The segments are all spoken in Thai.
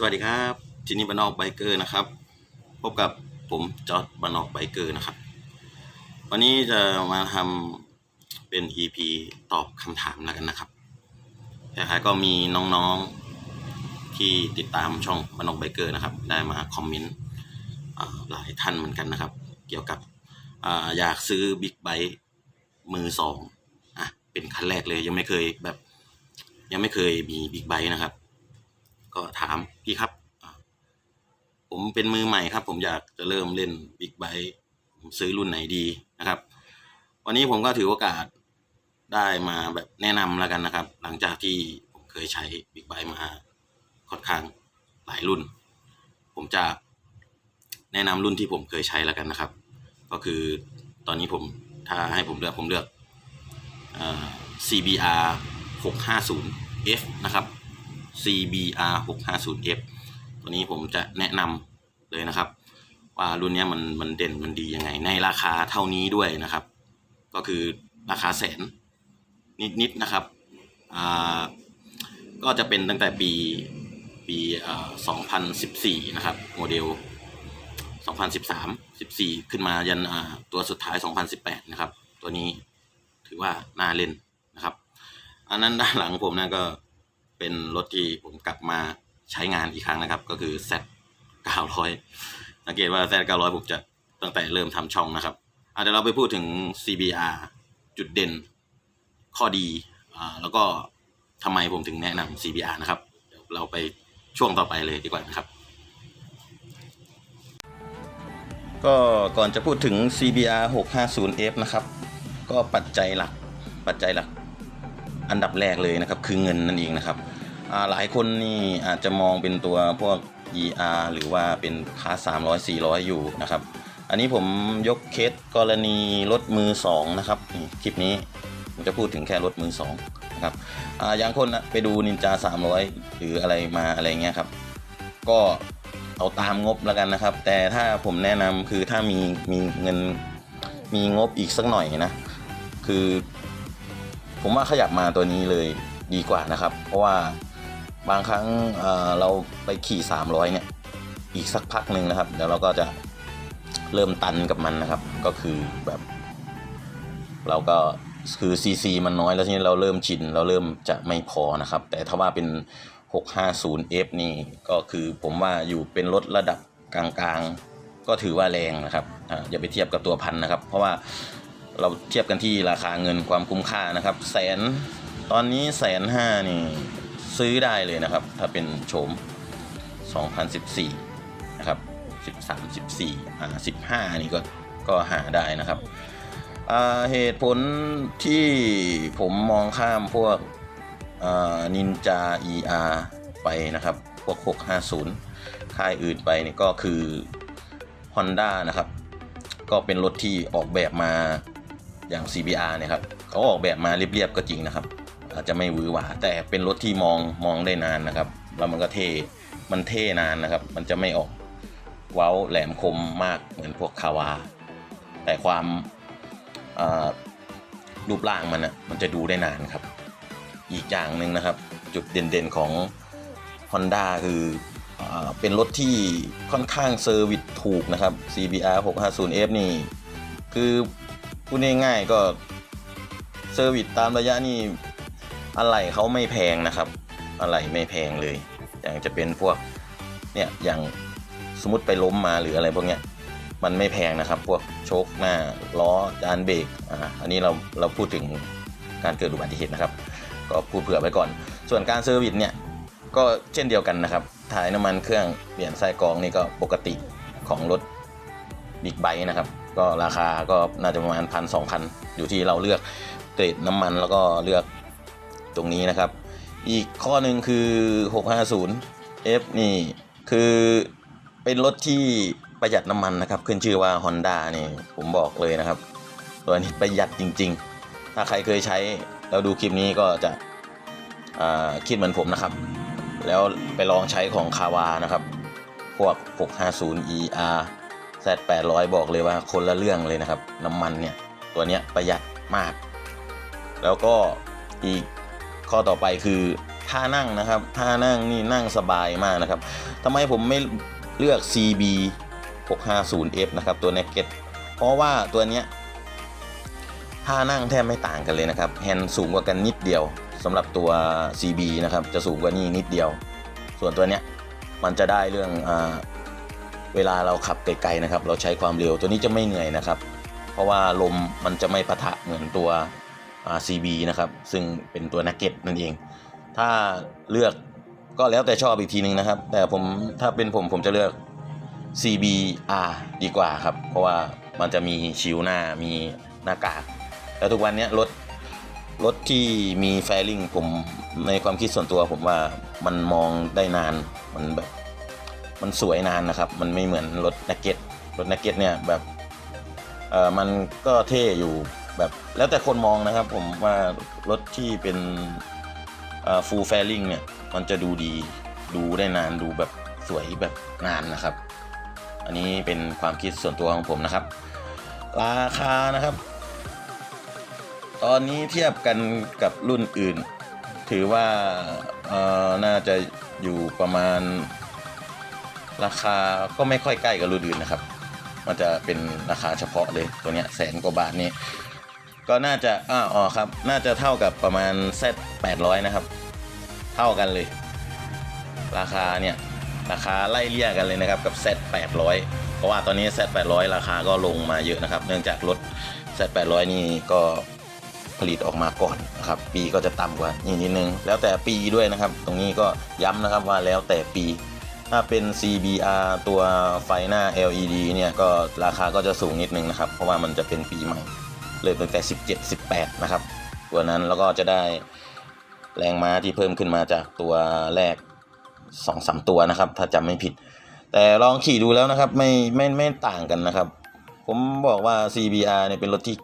สวัสดีครับทีนี้บ้านอกไบเกอร์นะครับ พบกับผมจอร์ดบ้านอกไบเกอร์นะครับ วันนี้จะมาทำเป็น EP ตอบคำถามแล้วกันนะครับคล้ายๆก็มีน้องๆที่ติดตามช่องบ้านอกไบเกอร์นะครับ ได้มาคอมเมนต์หลายท่านเหมือนกันนะครับ เกี่ยวกับออยากซื้อบิ๊กไบค์มือสองอะเป็นคันแรกเลยยังไม่เคยแบบ ยังไม่เคยมีบิ๊กไบค์นะครับ ก็ถามพี่ครับ ผมเป็นมือใหม่ครับ ผมอยากจะเริ่มเล่นบิ๊กไบค์ผมซื้อรุ่นไหนดีนะครับ วันนี้ผมก็ถือโอกาสได้มาแบบแนะนำแล้วกันนะครับ หลังจากที่ผมเคยใช้บิ๊กไบค์มาค่อนข้างหลายรุ่น ผมจะแนะนำรุ่นที่ผมเคยใช้แล้วกันนะครับ ก็คือตอนนี้ผมถ้าให้ผมเลือกผมเลือกเอ่อ CBR 650F นะครับ CBR 650F ตัวนี้ผมจะแนะนำเลยนะครับ ว่ารุ่นนี้มันมันเด่นมันดียังไง ในราคาเท่านี้ด้วยนะครับ ก็คือราคาแสนนิดๆนะครับอ่าก็จะเป็นตั้งแต่ปีปีอ่อ2014 นะครับ โมเดล 2013 14 ขึ้นมายันอ่าตัวสุดท้าย 2018 นะครับ ตัวนี้ถือว่าน่าเล่นนะครับ อันนั้นด้านหลังผมนะก็ เป็นรถที่ผมกลับมาใช้งานอีกครั้งนะครับ ก็คือ Z 900สังเกตว่า Z 900ผมจะตั้งแต่เริ่มทำช่องนะครับอะเดี๋ยวเราไปพูดถึง CBR จุดเด่น ข้อดีอ่าแล้วก็ทำไมผมถึงแนะนำ CBR นะครับเดี๋ยวเราไปช่วงต่อไปเลยดีกว่านะครับ ก็ก่อนจะพูดถึง CBR 650F นะครับ ก็ปัจจัยหลักปัจจัยหลัก อันดับแรกเลยนะครับคือเงินนั่นเองนะครับหลายคนนี่อาจจะมองเป็นตัวพวก ER หรือว่าเป็นคลาส300 400 อยู่นะครับ อันนี้ผมยกเคสกรณีรถมือสองนะครับคลิปนี้ผมจะพูดถึงแค่รถมือสองนะครับออย่างคนไปดูนินจา 300 หรืออะไรมาอะไรเงี้ยครับ ก็เอาตามงบแล้วกันนะครับ แต่ถ้าผมแนะนำคือถ้ามีมีเงินมีงบอีกสักหน่อยนะ คือ ผมว่าขยับมาตัวนี้เลยดีกว่านะครับ เพราะว่าบางครั้งเเราไปขี่ 300 เนี่ย อีกสักพักหนึ่งนะครับเดี๋ยวเราก็จะเริ่มตันกับมันนะครับ ก็คือแบบ เราก็คือซีซีมันน้อยแล้วทีนี้เราเริ่มชินเราเริ่มจะไม่พอนะครับ แต่ถ้าว่าเป็น 650F นี่ก็คือผมว่าอยู่เป็นรถระดับกลางๆ ก็ถือว่าแรงนะครับอย่าไปเทียบกับตัวพันนะครับ เพราะว่า เราเทียบกันที่ราคาเงินความคุ้มค่านะครับ แสนตอนนี้แสนห้านี่ซื้อได้เลยนะครับ ถ้าเป็นโฉม 2014 นะครับ 13 14อ่า15 นี่ก็ก็หาได้นะครับอ่าเหตุผลที่ผมมองข้ามพวกนินจา ER ไปนะครับ พวก 650 ค่ายอื่นไปนี่ก็คือ Honda นะครับ ก็เป็นรถที่ออกแบบมา อย่าง CBR เนี่ยครับเขาออกแบบมาเรียบๆก็จริงนะครับ อาจจะไม่วือหวาแต่เป็นรถที่มองมองได้นานนะครับ แล้วมันก็เท่มันเท่นานนะครับ มันจะไม่ออกเว้าแหลมคมมากเหมือนพวกคาวา แต่ความรูปร่างมันอะมันจะดูได้นานครับ อีกอย่างหนึ่งนะครับ จุดเด่นๆของ Honda คืออเป็นรถที่ค่อนข้างเซอร์วิสถูกนะครับ CBR 650F นี่คือ พูดง่ายๆก็เซอร์วิสตามระยะนี่อะไรเขาไม่แพงนะครับ อะไรไม่แพงเลย อย่างจะเป็นพวกเนี่ยอย่างสมมติไปล้มมาหรืออะไรพวกเนี้ยมันไม่แพงนะครับพวกโชคหน้าล้อจานเบรกอ่าอันนี้เราเราพูดถึงการเกิดอุบัติเหตุนะครับ ก็พูดเผื่อไว้ก่อน ส่วนการเซอร์วิสเนี่ยก็เช่นเดียวกันนะครับถ่ายน้ำมันเครื่องเปลี่ยนไส้กรองนี่ก็ปกติของรถบิ๊กไบค์นะครับ ก็ราคาก็น่าจะประมาณพันสองพันอยู่ที่เราเลือกเกรดน้ำมันแล้วก็เลือกตรงนี้นะครับ อีกข้อหนึ่งคือ 650 F นี่คือเป็นรถที่ประหยัดน้ำมันนะครับ ขึ้นชื่อว่า Honda นี่ผมบอกเลยนะครับ ตัวนี้ประหยัดจริง ๆ ถ้าใครเคยใช้แล้วดูคลิปนี้ก็จะคิดเหมือนผมนะครับ แล้วไปลองใช้ของคาวานะครับ พวก 650ER 650 ER Z800 บอกเลยว่าคนละเรื่องเลยนะครับ น้ำมันเนี่ย ตัวเนี้ยประหยัดมาก แล้วก็อีกข้อต่อไปคือท่านั่งนะครับท่านั่งนี่นั่งสบายมากนะครับทำไมผมไม่เลือก CB 650F นะครับ ตัว Naked เพราะว่าตัวเนี้ยท่านั่งแทบไม่ต่างกันเลยนะครับแฮนด์สูงกว่ากันนิดเดียวสำหรับตัว CB นะครับ จะสูงกว่านี้นิดเดียว ส่วนตัวเนี้ยมันจะได้เรื่องอา เวลาเราขับไกลๆนะครับ เราใช้ความเร็วตัวนี้จะไม่เหนื่อยนะครับ เพราะว่าลมมันจะไม่ปะทะเหมือนตัว CB นะครับ ซึ่งเป็นตัวนักเก็ตนั่นเอง ถ้าเลือกก็แล้วแต่ชอบอีกทีหนึงนะครับ แต่ผมถ้าเป็นผมผมจะเลือก CBR ดีกว่าครับ เพราะว่ามันจะมีชิวหน้ามีหน้ากากแล้วทุกวันนี้รถรถที่มีแฟลิงผมในความคิดส่วนตัวผมว่ามันมองได้นานมันแบบ มันสวยนานนะครับ มันไม่เหมือนรถนักเก็ตรถนักเก็ตเนี่ยแบบเออมันก็เท่อยู่แบบแล้วแต่คนมองนะครับ ผมว่ารถที่เป็นฟูลแฟลิงเนี่ยมันจะดูดีดูได้นานดูแบบสวยแบบนานนะครับ อันนี้เป็นความคิดส่วนตัวของผมนะครับ ราคานะครับ ตอนนี้เทียบกันกับรุ่นอื่น ถือว่าเออน่าจะอยู่ประมาณ ราคาก็ไม่ค่อยใกล้กับรุ่นอื่นนะครับ มันจะเป็นราคาเฉพาะเลยตัวเนี้ยแสนกว่าบาทนี่ก็น่าจะอ้าอ๋อครับ น่าจะเท่ากับประมาณ Z 800นะครับ เท่ากันเลย ราคาเนี่ยราคาไล่เลี่ยกันเลยนะครับกับ Z 800เพราะว่าตอนนี้ Z 800ราคาก็ลงมาเยอะนะครับ เนื่องจากรถ Z 800นี่ก็ผลิตออกมาก่อนนะครับปีก็จะต่ำกว่านี่นิดนึง แล้วแต่ปีด้วยนะครับ ตรงนี้ก็ย้ำนะครับว่าแล้วแต่ปี ถ้าเป็น CBR ตัวไฟหน้า LED เนี่ยก็ราคาก็จะสูงนิดนึงนะครับ เพราะว่ามันจะเป็นปีใหม่ เลยตั้งแต่17 18 นะครับ ตัวนั้นแล้วก็จะได้แรงม้าที่เพิ่มขึ้นมาจากตัวแรกสองสามตัวนะครับ ถ้าจำไม่ผิด แต่ลองขี่ดูแล้วนะครับไม่ไม่ไม่ต่างกันนะครับ ผมบอกว่า CBR เนี่ยเป็นรถที่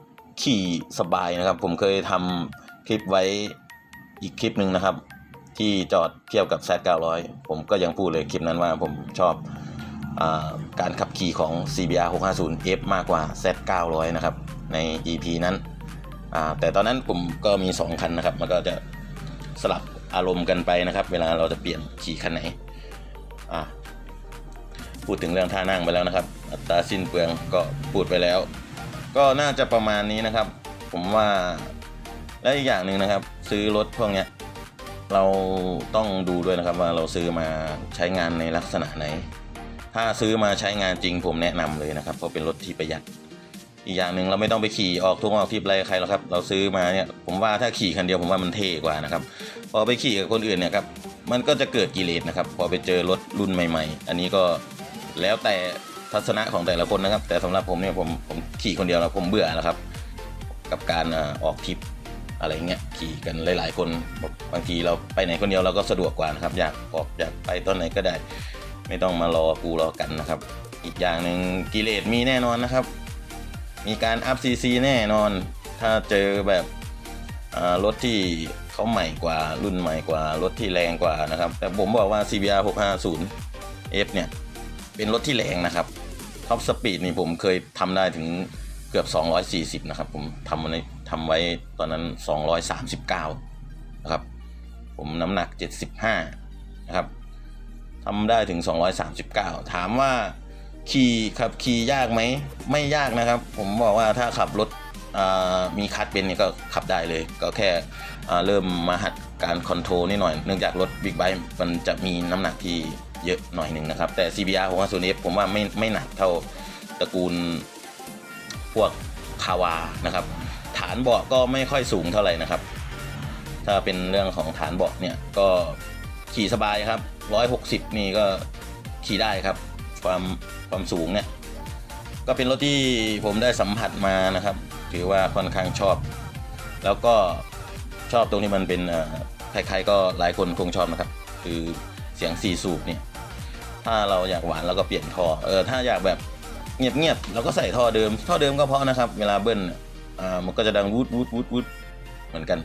ขี่สบายนะครับ ผมเคยทำคลิปไว้อีกคลิปหนึ่งนะครับ ที่จอดเทียบกับ Z 900 ผมก็ยังพูดเลยคลิปนั้นว่าผมชอบอการขับขี่ของ CBR 650F มากกว่า Z 900นะครับ ใน EP นั้นแต่ตอนนั้นผมก็มี 2 คันนะครับ มันก็จะสลับอารมณ์กันไปนะครับ เวลาเราจะเปลี่ยนขี่คันไหน พูดถึงเรื่องท่านั่งไปแล้วนะครับ อัตราสิ้นเปลืองก็พูดไปแล้ว ก็น่าจะประมาณนี้นะครับ ผมว่าและอีกอย่างหนึ่งนะครับ ซื้อรถพวกเนี้ย เราต้องดูด้วยนะครับว่าเราซื้อมาใช้งานในลักษณะไหน ถ้าซื้อมาใช้งานจริงผมแนะนำเลยนะครับเพราะเป็นรถที่ประหยัด อีกอย่างหนึ่งเราไม่ต้องไปขี่ออกทุ่งออกทริปอะไรใครหรอกครับ เราซื้อมาเนี่ยผมว่าถ้าขี่คันเดียวผมว่ามันเท่กว่านะครับพอไปขี่กับคนอื่นเนี่ยครับมันก็จะเกิดกิเลสนะครับ พอไปเจอรถรุ่นใหม่ ๆ อันนี้ก็แล้วแต่ทัศนะของแต่ละคนนะครับ แต่สำหรับผมเนี่ยผมผมขี่คนเดียวแล้วผมเบื่อแล้วครับ กับการอออกทริป อะไรเงี้ยขี่กันหลาย ๆ คนบางทีเราไปไหนคนเดียวเราก็สะดวกกว่านะครับ อยากออกอยากไปตอนไหนก็ได้ ไม่ต้องมารอกูรอกันนะครับ อีกอย่างหนึ่งกิเลสมีแน่นอนนะครับ มีการอัพซีซีแน่นอน ถ้าเจอแบบรถที่เขาใหม่กว่ารุ่นใหม่กว่ารถที่แรงกว่านะครับ แต่ผมบอกว่า CBR 650 F เนี่ย เป็นรถที่แรงนะครับท็อปสปีดนี่ผมเคยทำได้ถึง เกือบ 240 นะครับ ผมทำในทำไว้ตอนนั้น 239 นะครับ ผมน้ำหนัก 75 นะครับทำได้ถึง 239 ถามว่าขี่ขับขี่ยากไหมไม่ยากนะครับ ผมบอกว่าถ้าขับรถมีคัดเป็นเนี่ยก็ขับได้เลย ก็แค่เริ่มมาหัดการคอนโทรลนิดหน่อย เนื่องจากรถบิ๊กไบค์มันจะมีน้ำหนักที่เยอะหน่อยหนึ่งนะครับ แต่ CBR ของ a 0 f ผมว่าไม่ไม่หนักเท่าตระกูล พวกคาวานะครับ ฐานเบาะก็ไม่ค่อยสูงเท่าไหร่นะครับ ถ้าเป็นเรื่องของฐานเบาะเนี่ยก็ขี่สบายครับ 160 นี่ก็ขี่ได้ครับ ความความสูงเนี่ยก็เป็นรถที่ผมได้สัมผัสมานะครับถือว่าค่อนข้างชอบ แล้วก็ชอบตรงที่มันเป็นใครๆก็หลายคนคงชอบนะครับ คือเสียงสี่สูบเนี่ยถ้าเราอยากหวานเราก็เปลี่ยนท่อเออถ้าอยากแบบ เงียบๆเราก็ใส่ท่อเดิม ท่อเดิมก็เพราะนะครับ เวลาเบิ้ลอ่ามันก็จะดังวูดวูดวูดวูดเหมือนกัน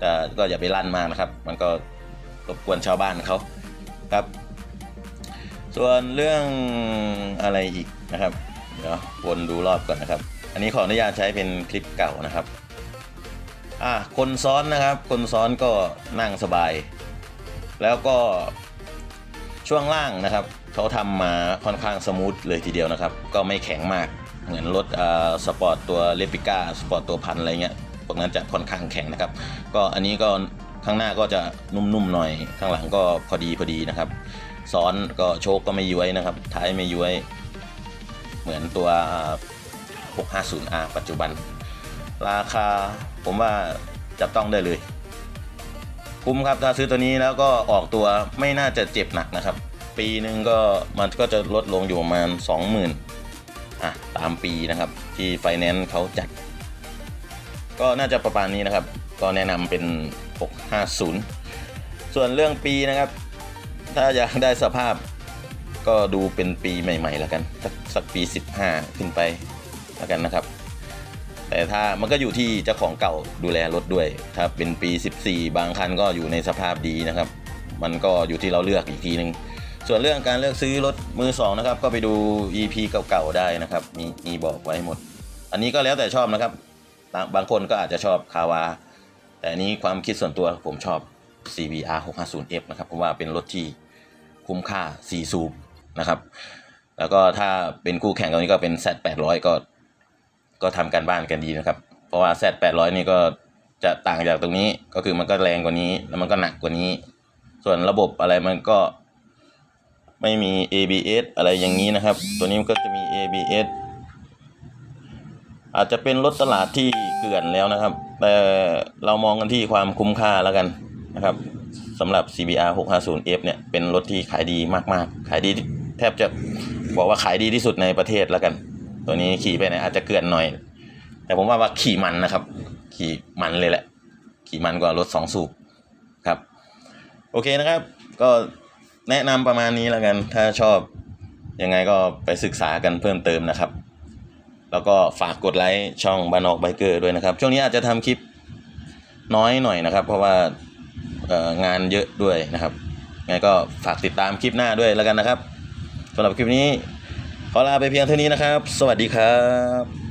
แต่ก็อย่าไปลั่นมากนะครับ มันก็รบกวนชาวบ้านเขาครับ ส่วนเรื่องอะไรอีกนะครับ เดี๋ยววนดูรอบก่อนนะครับ อันนี้ขออนุญาตใช้เป็นคลิปเก่านะครับอะคนซ้อนนะครับ คนซ้อนก็นั่งสบาย แล้วก็ช่วงล่างนะครับ เขาทำมาค่อนข้างสมูทเลยทีเดียวนะครับ ก็ไม่แข็งมาก เหมือนรถสปอร์ตตัวเลปิก้าสปอร์ตตัวพันอะไรเงี้ยพวกนั้นจะค่อนข้างแข็งนะครับ ก็อันนี้ก็ข้างหน้าก็จะนุ่มๆหน่อย ข้างหลังก็พอดีพอดีนะครับซ้อนก็โชคก็ไม่ย้วยนะครับ ท้ายไม่ย้วย เหมือนตัว 650R ปัจจุบัน ราคาผมว่าจับต้องได้เลย คุ้มครับถ้าซื้อตัวนี้แล้วก็ออกตัวไม่น่าจะเจ็บหนักนะครับ ปีหนึ่งก็มันก็จะลดลงอยู่ประมาณ 20,000อะตามปีนะครับที่ไฟแนนซ์เขาจัด ก็น่าจะประมาณนี้นะครับ ก็แนะนำเป็น 650 ส่วนเรื่องปีนะครับ ถ้าอยากได้สภาพก็ดูเป็นปีใหม่ ๆ แล้วกันสักสักปี 15 ขึ้นไปแล้วกันนะครับ แต่ถ้ามันก็อยู่ที่เจ้าของเก่าดูแลรถด้วย ถ้าเป็นปี 14 บางคันก็อยู่ในสภาพดีนะครับ มันก็อยู่ที่เราเลือกอีกทีหนึ่ง ส่วนเรื่องการเลือกซื้อรถมือสองนะครับก็ไปดู EP เก่าๆได้นะครับมีมีบอกไว้หมด อันนี้ก็แล้วแต่ชอบนะครับ บางคนก็อาจจะชอบคาวา แต่อันนี้ความคิดส่วนตัวผมชอบ CBR 650F นะครับเพราะว่าเป็นรถที่คุ้มค่า4สูบนะครับ แล้วก็ถ้าเป็นคู่แข่งตอนนี้ก็เป็น Z 800ก็ก็ทำการบ้านกันดีนะครับ เพราะว่า Z 800นี่ก็จะต่างจากตรงนี้ก็คือมันก็แรงกว่านี้แล้วมันก็หนักกว่านี้ ส่วนระบบอะไรมันก็ ไม่มี ABS อะไรอย่างนี้นะครับ ตัวนี้มันก็จะมี ABS อาจจะเป็นรถตลาดที่เกลื่อนแล้วนะครับ แต่เรามองกันที่ความคุ้มค่าแล้วกันนะครับสำหรับ CBR 650F เนี่ยเป็นรถที่ขายดีมาก ๆ ขายดีแทบจะบอกว่าขายดีที่สุดในประเทศแล้วกัน ตัวนี้ขี่ไปไหนอาจจะเกลื่อนหน่อย แต่ผมว่าว่าขี่มันนะครับ ขี่มันเลยแหละ ขี่มันกว่ารถสองสูบครับ โอเคนะครับ ก็ แนะนำประมาณนี้แล้วกัน ถ้าชอบยังไงก็ไปศึกษากันเพิ่มเติมนะครับ แล้วก็ฝากกดไลค์ช่องบานออกไบเกอร์ด้วยนะครับ ช่วงนี้อาจจะทำคลิปน้อยหน่อยนะครับ เพราะว่างานเยอะด้วยนะครับไงก็ฝากติดตามคลิปหน้าด้วยแล้วกันนะครับสำหรับคลิปนี้ขอลาไปเพียงเท่านี้นะครับ สวัสดีครับ